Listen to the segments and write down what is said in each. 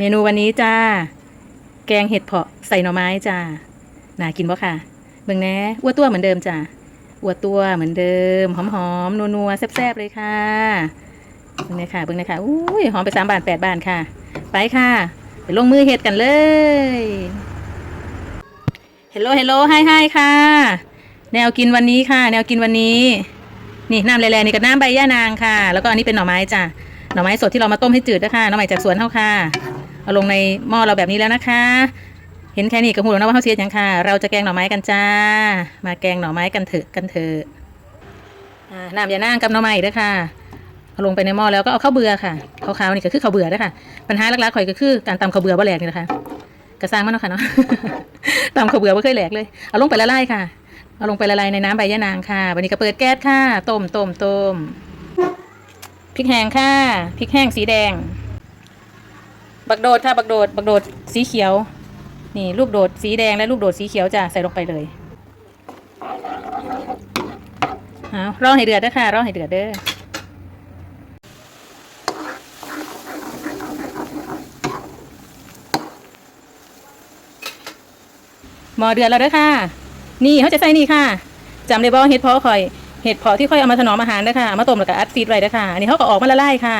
เมนูวันนี้จ้า แกงเห็ดเผาะใส่หน่อไม้จ้า น่ากินปะค่ะ เบิ่งแน่อ้วตัวเหมือนเดิมจ้าอ้วตัวเหมือนเดิม หอมๆ นัวๆ แซ่บๆ เลยค่ะ เบิ่งเลยค่ะ เบิ่งเลยค่ะ อุ้ย หอมไปสามบาทแปดบาทค่ะ ไปค่ะ ไปลงมือเห็ดกันเลย เฮลโลเฮลโลไฮไฮค่ะ แนวกินวันนี้ค่ะ แนวกินวันนี้ นี่น้ำแร่ๆนี่กับน้ำใบย่านางค่ะ แล้วก็อันนี้เป็นหน่อไม้จ้ะหน่อไม้สดที่เรามาต้มให้จืดนะคะหน่อไม้จากสวนเท่าค่ะ เอาลงในหม้อเราแบบนี้แล้วนะคะ เห็นแค่นี้ก็หูแล้วนะว่าเขาเสียอย่างค่ะ เราจะแกงหน่อไม้กันจ้า มาแกงหน่อไม้กันเถอะกันเถอะน้ำยานางกับหน่อไม้ด้วยค่ะเอาลงไปในหม้อแล้วก็เอาข้าวเบื่อค่ะขาวๆนี่ก็คือข้าวเบื่อด้วยค่ะ ปัญหาหลักๆข่อยก็คือการตำข้าวเบื่อบ่แหลกนี่นะคะกระซังมันเนาะค่ะเนาะตำข้าวเบื่อบ่เคยแหลกเลย เอาลงไปละลายค่ะ เอาลงไปละลายในน้ำใบยะนางค่ะ วันนี้ก็เปิดแก๊สค่ะ ต้มต้มต้มพริกแห้งค่ะ พริกแห้งสีแดง บักโดดค่ะบักโดดบักโดดสีเขียว นี่ลูกโดดสีแดงและลูกโดดสีเขียวจะใส่ลงไปเลยเอารองให้เดือดด้อค่ะรองให้เดือดเด้อหมอเดือดแล้วด้อค่ะ นี่เขาจะใส่นี่ค่ะจำได้บ่เห็ดเพาะข่อยเห็ดเพาะที่ค่อยเอามาถนอมอาหารด้อค่ะเอามาต้มแล้วก็อัดฟีดไว้ด้อค่ะอันนี้เขาก็ออกมาละลายค่ะ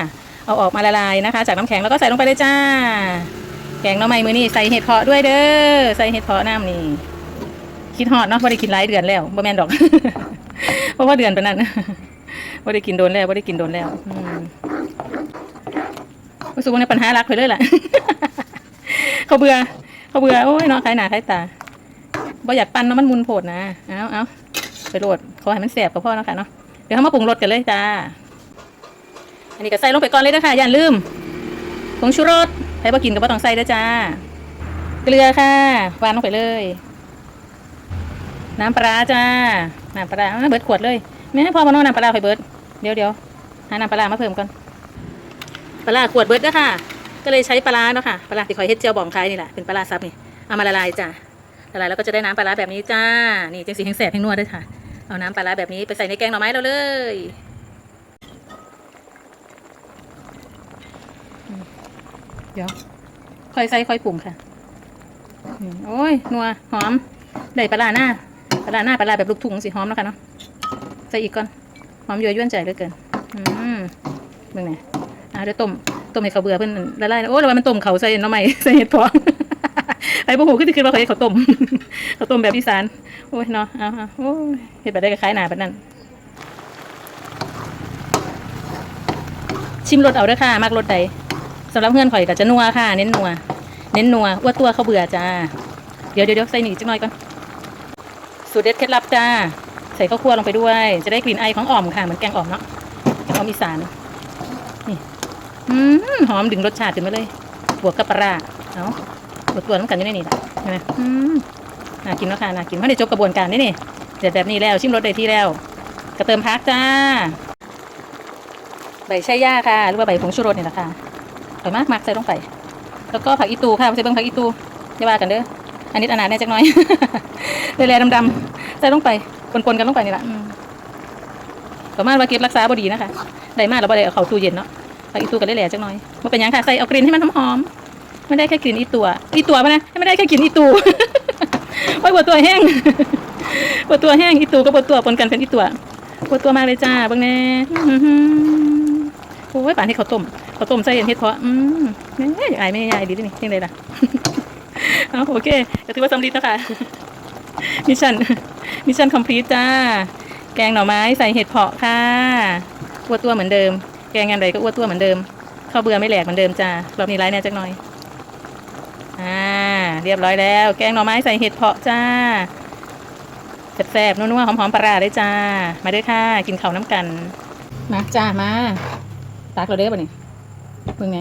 เอาออกมาละลายนะคะ จากน้ำแข็งแล้วก็ใส่ลงไปเลยจ้า แกงน้ำไม้มือนี่ใส่เห็ดเพาะด้วยเด้อใส่เห็ดเพาะน้ำนี่คิดฮอดเนาะบ่ได้กินหลายเดือนแล้วบ่แม่นดอก เพราะว่าเดือนปนนั้นบ่ได้กินโดนแล้วบ่ได้กินโดนแล้วอืมรู้สึกว่าในปัญหารักไปเลยแหละเขาเบื่อเขาเบื่อโอ้ยเนาะขายหนาขายตาบ่อยากปั้นเนาะมันมุนโผดนะเอาเอาไปโหลดขอให้มันแสบกับพ่อเนาะค่ะเนาะเดี๋ยวเขามาปรุงรสกันเลยจ้า อันนี้ก็ใส่ลงไปก่อนเลยนะคะอย่าลืมผงชูรสใครบ่กินก็บ่ต้องใส่ด้จ้า เกลือค่ะวานลงไปเลย น้ำปลาจ้า น้ำปลาเบิดขวดเลยแม่พ่อมาโน่น้ำปลาไปเบิดเดี๋ยวเดี๋ยวหาน้ำปลามาเพิ่มก่อนปลาขวดเบิดเด้อค่ะก็เลยใช้ปลาเนาะค่ะปลาที่คอยเฮ็ดเจียวบองคายนี่แหละเป็นปลาซับนี่เอามาละลายจ้าละลายแล้วก็จะได้น้ำปลาแบบนี้จ้า นี่จังสีแห้งแสบแห้งนวด้วยค่ะ เอาน้ำปลาร้าแบบนี้ไปใส่ในแกงหน่อไม้เราเลยอืม เดี๋ยวค่อยใส่ค่อยปรุงค่ะโอ้ยนัวหอมได้ปลาร้าหน้าปลาหน้าปลาแบบลูกทุ่งสิหอมแล้วค่ะเนาะใส่อีกก่อนหอมยั่วยวนใจเหลือเกินอืมเบิ่งไงอะเดี๋ยวต้มต้มให้เขาเบื่อเพิ่อนละลายโอ้แล้วว่ามันต้มเขาใส่น้ำใหม่ใส่เห็ดพาะไอ้พวกหูขึ้นขึ้นว่าเขาเขาต้มเขาต้มแบบอีสานโอ้ยเนาะเอาโอ้ยเห็ดแบบได้ก็คล้ายหนาแบบนั้นชิมรสเอาเด้อค่ะมากรสใด สำหรับเพื่อนข่อยก็จะนัวค่ะ เน้นนัว เน้นนัวอ้วตัวเขาเบื่อจ้า เดี๋ยวเดี๋ยวเดี๋ยวใส่หนีจักหน่อยก่อน สูตรเด็ดเคล็ดลับจ้า ใส่ข้าวคั่วลงไปด้วย จะได้กลิ่นไอของอ่อมค่ะ เหมือนแกงอ่อมเนาะแกงอ่อมอีสาน นี่หอมดึงรสชาติขึ้นมาเลย บวกกับปลาร้าเอาบวกตัวน้ำกันอยู่ในนี่แหละเห็นไหมน่ากินแล้วค่ะ น่ากินเพราะได้จบกระบวนการนี่นี่เด็ดแบบนี้แล้ว ชิมรสได้ที่แล้วก็เติมพักจ้า ใบชะย่าค่ะ หรือว่าใบผงชูรสเนี่แหละค่ะ อร่อยมากมากใส่ลงไป แล้วก็ผักอีตูค่ะใส่เบิ้งผักอีตูอย่าว่ากันเด้ออันนี้อนาแน่จักน่อยเลยแลดำๆใส่ลงไปปนๆกันลงไปนี่แหละอืมประมาณว่าเก็บรักษาบอดีนะคะได้มากแล้วบ่ได้เอาเข้าตู้เย็นเนาะผักอีตูกันได้แหล่จักน่อยมันเป็นยังค่ะใส่เอากลิ่นให้มันหอมๆไม่ได้แค่กลิ่นอีตัว อีตัวมันนะไม่ได้แค่กลิ่นอีตูโอ้ยปวดตัวแห้งปวดตัวแห้งอีตูก็ปวดตัวปนกันเป็นอีตัวปวดตัวมากเลยจ้าเบางแน่โอ้ยป่านที่เขาต้ม ขาวต้มใส่เห็ดเพาะอืมแม่อยากอายไม่ยายดีด้วยนี่ยังไงล่ะเอาโอเคก็ถือว่าสำเร็จแล้วค่ะมิชชั่นมิชชั่นคอมพลีทจ้า แกงหน่อไม้ใส่เห็ดเผาะค่ะอ้วตัวเหมือนเดิม แกงงานใดก็อ้วตัวเหมือนเดิมข้าวเบื่อไม่แหลกเหมือนเดิมจ้ารอบนี้ไล่แน่จักหน่อยอ่าเรียบร้อยแล้ว แกงหน่อไม้ใส่เห็ดเผาะจ้าแซ่บๆนัวๆหอมๆปลาร้าเลยจ้า มาด้วยค่ะ กินข้าวน้ำกัน มาจ้ามาตักเราเด้อป่ะนี่ เพิ่งไง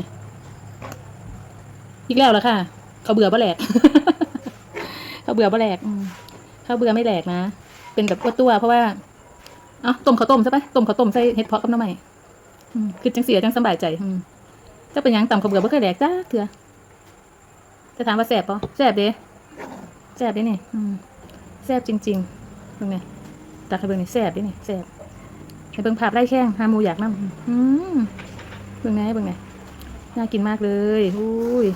อีกแล้วเหรอค่ะ เขาเบื่อบ่แหลก เขาเบื่อบ่แหลกอืมข้าเบื่อไม่แหลกนะ เป็นแบบอ้วตัวเพราะว่า เอ้าต้มข้าวต้มใช่ปะต้มข้าวต้มใส่เห็ดเพาะกับน้ำใหม่คือจังเสียจังสบายใจอืมจะเป็นยังต่ำข้าวเบื่อบ่เคยแหลกจ้าเถื่อจะถามว่าแสบปะแสบเด้แสบเด้นี่อืมแสบจริงๆตรงไงตักให้เบิ่งนี่แสบเด้นี่แสบให้เบิ่งภาพไร่แข้งหามูอยากน้ำอืมเบิ่งไงเบิ่งไง น่ากินมากเลยอุ้ย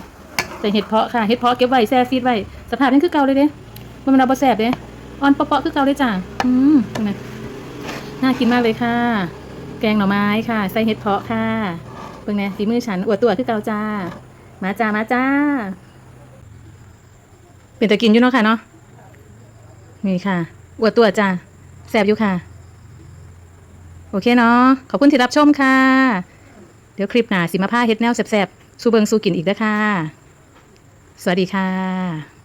ใส่เห็ดเพาะค่ะ เห็ดเพาะเก็บไว้แช่ฟีดไว้สภาพนี่คือเก่าเลยเด้มันมันเอาบะแสบเด้อ่อนเปาะๆคือเก่าเลยจ้ะอืมนไงน่ากินมากเลยค่ะ แกงหน่อไม้ค่ะ ใส่เห็ดเพาะค่ะเพิ่งไงฝีมือฉันอวดตัวคือเก่าจ้า มาจ้ามาจ้า เป็นตะกินอยู่เนาะค่ะเนาะนี่ค่ะอวดตัวจ้าแสบอยู่ค่ะ โอเคเนาะขอบคุณที่รับชมค่ะ ดี๋ยวคลิปหน้าสิมาผ้าเฮ็ดแนวแสบๆสู้เบิงสู้กินอีกเด้อค่ะ สวัสดีค่ะ